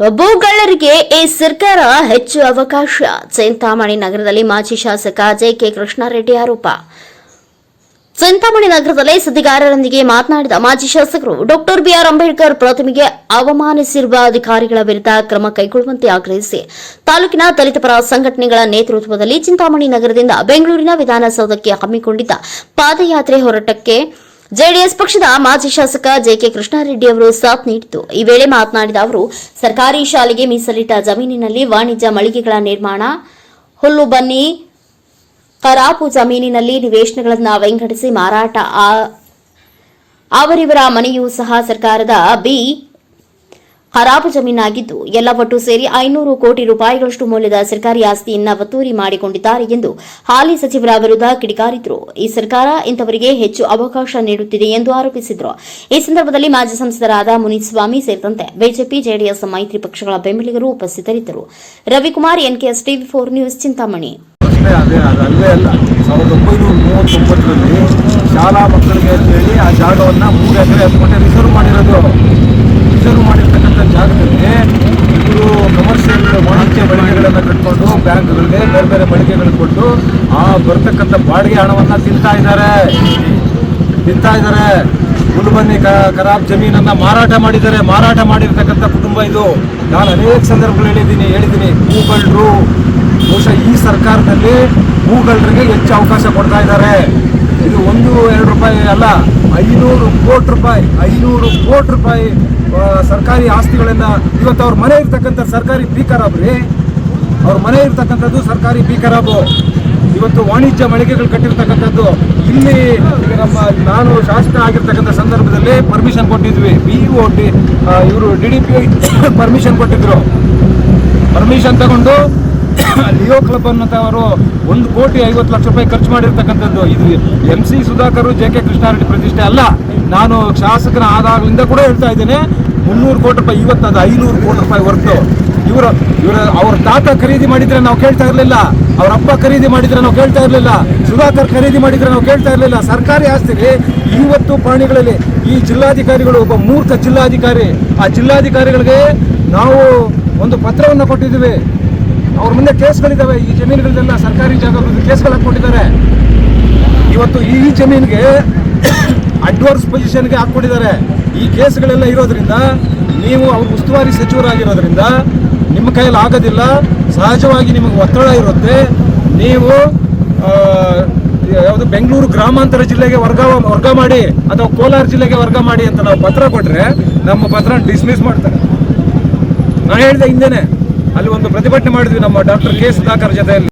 ಭೂಗಳ್ಳರಿಗೆ ಈ ಸರ್ಕಾರ ಹೆಚ್ಚು ಅವಕಾಶ. ಚಿಂತಾಮಣಿ ನಗರದಲ್ಲಿ ಮಾಜಿ ಶಾಸಕ ಜೆಕೆ ಕೃಷ್ಣಾರೆಡ್ಡಿ ಆರೋಪ. ಚಿಂತಾಮಣಿ ನಗರದಲ್ಲಿ ಸುದ್ದಿಗಾರರೊಂದಿಗೆ ಮಾತನಾಡಿದ ಮಾಜಿ ಶಾಸಕರು, ಡಾಕ್ಟರ್ ಬಿಆರ್ ಅಂಬೇಡ್ಕರ್ ಪ್ರತಿಮೆಗೆ ಅವಮಾನಿಸಿರುವ ಅಧಿಕಾರಿಗಳ ವಿರುದ್ಧ ಕ್ರಮ ಕೈಗೊಳ್ಳುವಂತೆ ಆಗ್ರಹಿಸಿ ತಾಲೂಕಿನ ದಲಿತಪರ ಸಂಘಟನೆಗಳ ನೇತೃತ್ವದಲ್ಲಿ ಚಿಂತಾಮಣಿ ನಗರದಿಂದ ಬೆಂಗಳೂರಿನ ವಿಧಾನಸೌಧಕ್ಕೆ ಹಮ್ಮಿಕೊಂಡಿದ್ದ ಪಾದಯಾತ್ರೆ ಹೋರಾಟಕ್ಕೆ ಜೆಡಿಎಸ್ ಪಕ್ಷದ ಮಾಜಿ ಶಾಸಕ ಜೆಕೆ ಕೃಷ್ಣಾರೆಡ್ಡಿ ಅವರು ಸಾಥ್ ನೀಡಿದ್ದು. ಈ ವೇಳೆ ಮಾತನಾಡಿದ ಅವರು, ಸರ್ಕಾರಿ ಶಾಲೆಗೆ ಮೀಸಲಿಟ್ಟ ಜಮೀನಿನಲ್ಲಿ ವಾಣಿಜ್ಯ ಮಳಿಗೆಗಳ ನಿರ್ಮಾಣ, ಹುಲ್ಲು ಬನ್ನಿ, ಕರಾಪು ಜಮೀನಿನಲ್ಲಿ ನಿವೇಶನಗಳನ್ನು ವಿಂಗಡಿಸಿ ಮಾರಾಟ ಅವರಿವರ ಮನೆಯೂ ಸಹ ಸರ್ಕಾರದ ಬಿ ಹರಾಬು ಜಮೀನಾಗಿದ್ದು, ಎಲ್ಲ ಒಟ್ಟು ಸೇರಿ ಐನೂರು ಕೋಟಿ ರೂಪಾಯಿಗಳಷ್ಟು ಮೌಲ್ಯದ ಸರ್ಕಾರಿ ಆಸ್ತಿಯನ್ನ ಒತ್ತೂರಿ ಮಾಡಿಕೊಂಡಿದ್ದಾರೆ ಎಂದು ಹಾಲಿ ಸಚಿವರ ವಿರುದ್ಧ ಕಿಡಿಕಾರಿದ್ರು. ಈ ಸರ್ಕಾರ ಇಂಥವರಿಗೆ ಹೆಚ್ಚು ಅವಕಾಶ ನೀಡುತ್ತಿದೆ ಎಂದು ಆರೋಪಿಸಿದರು. ಈ ಸಂದರ್ಭದಲ್ಲಿ ಮಾಜಿ ಸಂಸದರಾದ ಮುನಿಸ್ವಾಮಿ ಸೇರಿದಂತೆ ಬಿಜೆಪಿ, ಜೆಡಿಎಸ್ ಮೈತ್ರಿ ಪಕ್ಷಗಳ ಬೆಂಬಲಿಗರು ಉಪಸ್ಥಿತರಿದ್ದರು. Ravikumar, NKS TV four news, Chintamani. ಶಾಲಾ ಮಕ್ಕಳಿಗೆ ಅಂತೇಳಿ ಆ ಜಾಗವನ್ನು ಮೂರು ಎಕರೆ ರಿಸರ್ವ್ ಮಾಡಿರೋದು ರಿಸರ್ವ್ ಮಾಡಿರ್ತಕ್ಕಂಥ ಜಾಗದಲ್ಲಿ ಇವರು ಕಮರ್ಷಿಯಲ್ ವಾಣಿಜ್ಯ ಬಳಕೆಗಳನ್ನು ಕಟ್ಕೊಂಡು ಬ್ಯಾಂಕ್ಗಳಿಗೆ ಬೇರೆ ಬೇರೆ ಬಳಕೆಗಳು ಕೊಟ್ಟು, ಆ ಬರ್ತಕ್ಕಂಥ ಬಾಡಿಗೆ ಹಣವನ್ನು ತಿಂತಾ ಇದ್ದಾರೆ. ತಿಂತಾ ಇದ್ದಾರೆ. ಹುಲ್ಬನ್ನಿ ಖರಾಬ್ ಜಮೀನನ್ನ ಮಾರಾಟ ಮಾಡಿದ್ದಾರೆ. ಮಾರಾಟ ಮಾಡಿರ್ತಕ್ಕಂಥ ಕುಟುಂಬ ಇದು. ನಾನು ಅನೇಕ ಸಂದರ್ಭಗಳು ಹೇಳಿದ್ದೀನಿ ಹೇಳಿದ್ದೀನಿ. ಭೂಗಳ್ರು ಬಹುಶಃ ಈ ಸರ್ಕಾರದಲ್ಲಿ ಭೂಗಳರಿಗೆ ಹೆಚ್ಚು ಅವಕಾಶ ಕೊಡ್ತಾ ಇದ್ದಾರೆ. ಇದು ಒಂದು, ಎರಡು ರೂಪಾಯಿ ಅಲ್ಲ, ಐನೂರು ಕೋಟಿ ರೂಪಾಯಿ, ಐನೂರು ಕೋಟಿ ರೂಪಾಯಿ ಸರ್ಕಾರಿ ಆಸ್ತಿಗಳನ್ನ ಇವತ್ತು ಅವ್ರ ಮನೆ ಇರ್ತಕ್ಕಂಥ ಸರ್ಕಾರಿ ಬಿ ಅವ್ರ ಮನೆ ಇರ್ತಕ್ಕಂಥದ್ದು ಸರ್ಕಾರಿ ಬಿ ಇವತ್ತು ವಾಣಿಜ್ಯ ಮಳಿಗೆಗಳು ಕಟ್ಟಿರ್ತಕ್ಕಂಥದ್ದು. ಇಲ್ಲಿ ನಮ್ಮ ನಾನು ಶಾಸಕ ಆಗಿರ್ತಕ್ಕಂಥ ಸಂದರ್ಭದಲ್ಲಿ ಪರ್ಮಿಷನ್ ಕೊಟ್ಟಿದ್ವಿ. ಬಿ ಒ ಡಿ ಇವರು ಡಿ ಡಿ ಪಿ ಪರ್ಮಿಷನ್ ಕೊಟ್ಟಿದ್ರು. ಪರ್ಮಿಷನ್ ತಗೊಂಡು ಲಿಯೋ ಕ್ಲಬ್ ಅನ್ನೋಂಥವರು ಒಂದು ಕೋಟಿ ಐವತ್ತು ಲಕ್ಷ ರೂಪಾಯಿ ಖರ್ಚು ಮಾಡಿರ್ತಕ್ಕಂಥದ್ದು. ಇದು M C Sudhakar J K Krishnareddy ಪ್ರತಿಷ್ಠೆ ಅಲ್ಲ. ನಾನು ಶಾಸಕರ ಆದಾಗಲಿಂದ ಕೂಡ ಹೇಳ್ತಾ ಇದ್ದೇನೆ, ಮುನ್ನೂರು ಕೋಟಿ ರೂಪಾಯಿ ಇವತ್ತು ಅದು ಐನೂರು ಕೋಟಿ ರೂಪಾಯಿ ಹೊರತು ಇವರು ಇವರ ಅವ್ರ ತಾತ ಖರೀದಿ ಮಾಡಿದ್ರೆ ನಾವು ಕೇಳ್ತಾ ಇರಲಿಲ್ಲ, ಅವ್ರ ಅಪ್ಪ ಖರೀದಿ ಮಾಡಿದ್ರೆ ನಾವು ಕೇಳ್ತಾ ಇರಲಿಲ್ಲ, ಸುಧಾಕರ್ ಖರೀದಿ ಮಾಡಿದ್ರೆ ನಾವು ಕೇಳ್ತಾ ಇರಲಿಲ್ಲ. ಸರ್ಕಾರಿ ಆಸ್ತಿಗೆ ಇವತ್ತು ಪ್ರಾಣಿಗಳಲ್ಲಿ ಈ ಜಿಲ್ಲಾಧಿಕಾರಿಗಳು ಒಬ್ಬ ಮೂರ್ಖ ಜಿಲ್ಲಾಧಿಕಾರಿ, ಆ ಜಿಲ್ಲಾಧಿಕಾರಿಗಳಿಗೆ ನಾವು ಒಂದು ಪತ್ರವನ್ನು ಕೊಟ್ಟಿದ್ದೀವಿ. ಅವ್ರ ಮುಂದೆ ಕೇಸ್ಗಳಿದ್ದಾವೆ, ಈ ಜಮೀನುಗಳನ್ನೆಲ್ಲ ಸರ್ಕಾರಿ ಜಾಗ ಕೇಸ್ಗಳು ಹಾಕ್ಕೊಂಡಿದ್ದಾರೆ ಇವತ್ತು ಈ ಜಮೀನಿಗೆ ಅಡ್ವಾನ್ಸ್ ಪೊಸಿಷನ್ಗೆ ಹಾಕ್ಕೊಂಡಿದ್ದಾರೆ. ಈ ಕೇಸ್ಗಳೆಲ್ಲ ಇರೋದ್ರಿಂದ ನೀವು ಅವ್ರ ಉಸ್ತುವಾರಿ ಸಚಿವರಾಗಿರೋದ್ರಿಂದ ನಿಮ್ಮ ಕೈಯಲ್ಲಿ ಆಗೋದಿಲ್ಲ. ಸಹಜವಾಗಿ ನಿಮಗೆ ಒತ್ತಡ ಇರುತ್ತೆ. ನೀವು ಯಾವುದು ಬೆಂಗಳೂರು ಗ್ರಾಮಾಂತರ ಜಿಲ್ಲೆಗೆ ವರ್ಗ ವರ್ಗ ಮಾಡಿ ಅಥವಾ ಕೋಲಾರ ಜಿಲ್ಲೆಗೆ ವರ್ಗ ಮಾಡಿ ಅಂತ ನಾವು ಪತ್ರ ಕೊಟ್ಟರೆ ನಮ್ಮ ಪತ್ರ ಡಿಸ್ಮಿಸ್ ಮಾಡ್ತಾರೆ. ನಾನು ಹೇಳಿದೆ ಹಿಂದೆನೆ. ಅಲ್ಲಿ ಒಂದು ಪ್ರತಿಭಟನೆ ಮಾಡಿದ್ವಿ ನಮ್ಮ ಡಾಕ್ಟರ್ ಕೆ ಸುಧಾಕರ್ ಜೊತೆಯಲ್ಲಿ.